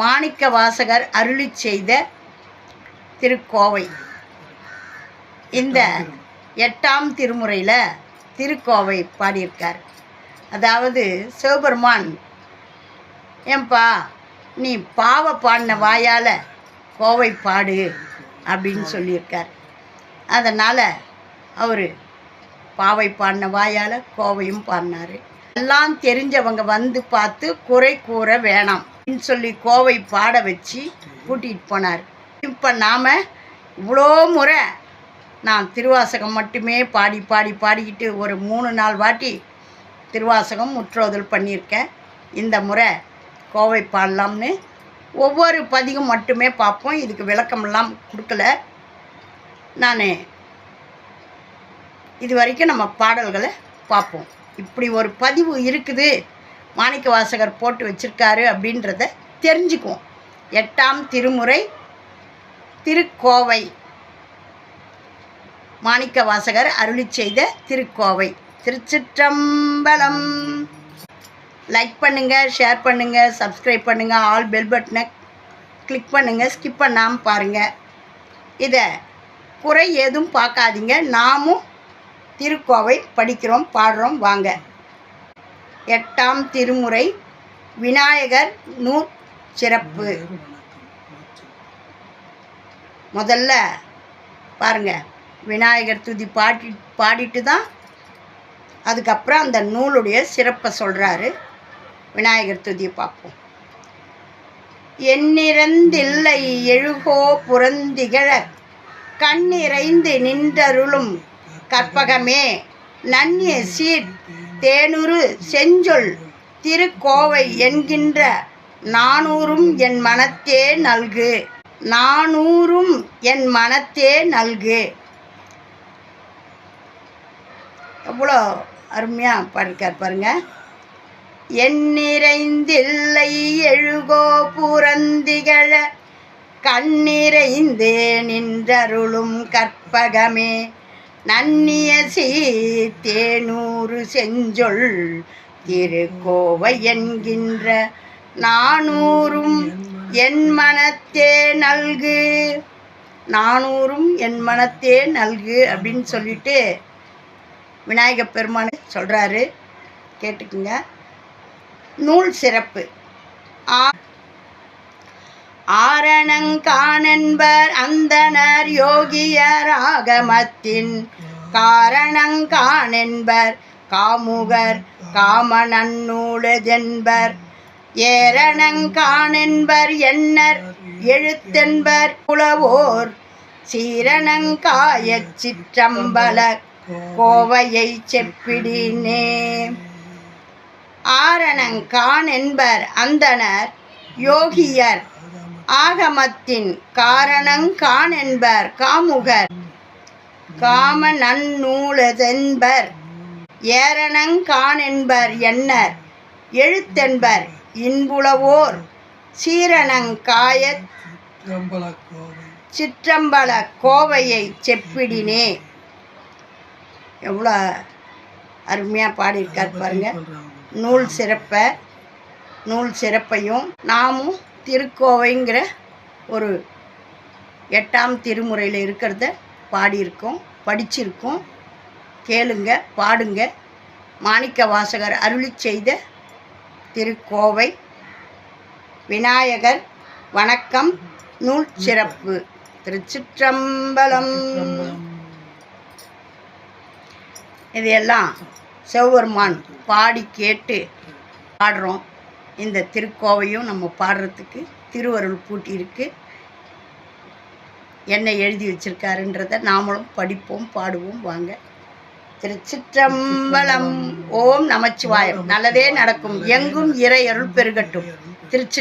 மாணிக்க வாசகர் அருளி செய்த திருக்கோவை. இந்த எட்டாம் திருமுறையில் திருக்கோவை பாடியிருக்கார். அதாவது சிவபெருமான் ஏன்பா நீ பாவ பாடின வாயால் கோவை பாடு அப்படின்னு சொல்லியிருக்கார். அதனால் அவர் பாவை பாடின வாயால் கோவையும் பாடினார். எல்லாம் தெரிஞ்சவங்க வந்து பார்த்து குறை கூற வேணாம் அப்படின்னு சொல்லி கோவை பாட வச்சு கூட்டிகிட்டு போனார். இப்போ நாம் இவ்வளோ முறை நான் திருவாசகம் மட்டுமே பாடி பாடி பாடிக்கிட்டு ஒரு மூணு நாள் வாட்டி திருவாசகம் முற்றோதல் பண்ணியிருக்கேன். இந்த முறை கோவை பாடலாம்னு ஒவ்வொரு பதிகம் மட்டுமே பார்ப்போம். இதுக்கு விளக்கமெல்லாம் கொடுக்கல. நான் இது வரைக்கும் நம்ம பாடல்களை பார்ப்போம். இப்படி ஒரு பதிவு இருக்குது. மாணிக்க வாசகர் போட்டு வச்சிருக்காரு அப்படின்றத தெரிஞ்சுக்குவோம். எட்டாம் திருமுறை திருக்கோவை. மாணிக்க வாசகர் அருளி செய்த திருக்கோவை. திருச்சிற்றம்பலம். லைக் பண்ணுங்கள் ஷேர் பண்ணுங்கள் சப்ஸ்கிரைப் பண்ணுங்கள் ஆல் பெல் பட்டனை கிளிக் பண்ணுங்கள் ஸ்கிப் பண்ணாமல் பாருங்கள் இதை குறை ஏதும் பார்க்காதீங்க. நாமும் திருக்கோவை படிக்கிறோம் பாடுறோம் வாங்க. எட்டாம் திருமுறை விநாயகர் நூற் சிறப்பு. முதல்ல பாருங்க விநாயகர் துதி பாடி பாடிட்டு தான் அதுக்கப்புறம் அந்த நூலுடைய சிறப்பை சொல்கிறாரு விநாயகர் துதியை பார்ப்போம். எண்ணிறந்தில்லை எழுகோ புறந்திகழ கண்ணிறைந்து நின்றருளும் கற்பகமே. நன்னிய சீர் தேனுரு செஞ்சொல் திருக்கோவை என்கின்ற நானூறும் என் மனத்தே நல்கு. நானூறும் என் மனத்தே நல்கு. எவ்வளோ அருமையாக பாடிருக்கார் பாருங்க. எண்ணிறைந்தில்லை எழுகோ புறந்திகழ கண்ணிறைந்தே நின்றருளும் கற்பகமே. நன்னிய தேனூறு செஞ்சொல் திருக்கோவை என்கின்ற நானூறும் என் மனத்தே நல்கு. நானூறும் என் மனத்தே நல்கு அப்படின்னு சொல்லிட்டு விநாயகப் பெருமானை சொல்கிறாரு கேட்டுக்குங்க. நூல் சிறப்பு. ஆரணங்காணென்பர் அந்தனர் யோகியர் ஆகமத்தின் காரணங்காணென்பர் காமுகர் காமநன்னூலதென்பர் ஏரணங்காணென்பர் எண்ணர் எழுத்தென்பர் புலவோர் சீரணங்காய சிற்றம்பல கோவையை செப்பிடினே. ஆரணங்கான் என்பர் அந்தனர் யோகியர் ஆகமத்தின் காரணங்கான் என்பர் காமுகர். காம நன்னூலதென்பர் ஏரணங்கான் என்பர் எண்ணர் எழுத்தென்பர் இன்புலவோர். சீரணங்காய சிற்றம்பல கோவையை செப்பிடினே. எவ்வளோ அருமையாக பாடியிருக்கார் பாருங்க. நூல் சிறப்பை நூல் சிறப்பையும் நாமும் திருக்கோவைங்கிற ஒரு எட்டாம் திருமுறையில் இருக்கிறத பாடியிருக்கோம் படிச்சிருக்கோம். கேளுங்க பாடுங்க. மாணிக்க வாசகர் அருளி செய்த திருக்கோவை. விநாயகர் வணக்கம். நூல் சிறப்பு. திருச்சிற்றம்பலம். இதையெல்லாம் சிவபெருமான் பாடி கேட்டு பாடுறோம். இந்த திருக்கோவையும் நம்ம பாடுறதுக்கு திருவருள் பூட்டியிருக்கு. என்ன எழுதி வச்சிருக்காருன்றதை நாமளும் படிப்போம் பாடுவோம் வாங்க. திருச்சிற்றம்பலம். ஓம் நமச்சிவாயம். நல்லதே நடக்கும். எங்கும் இறை அருள் பெருகட்டும். திருச்சி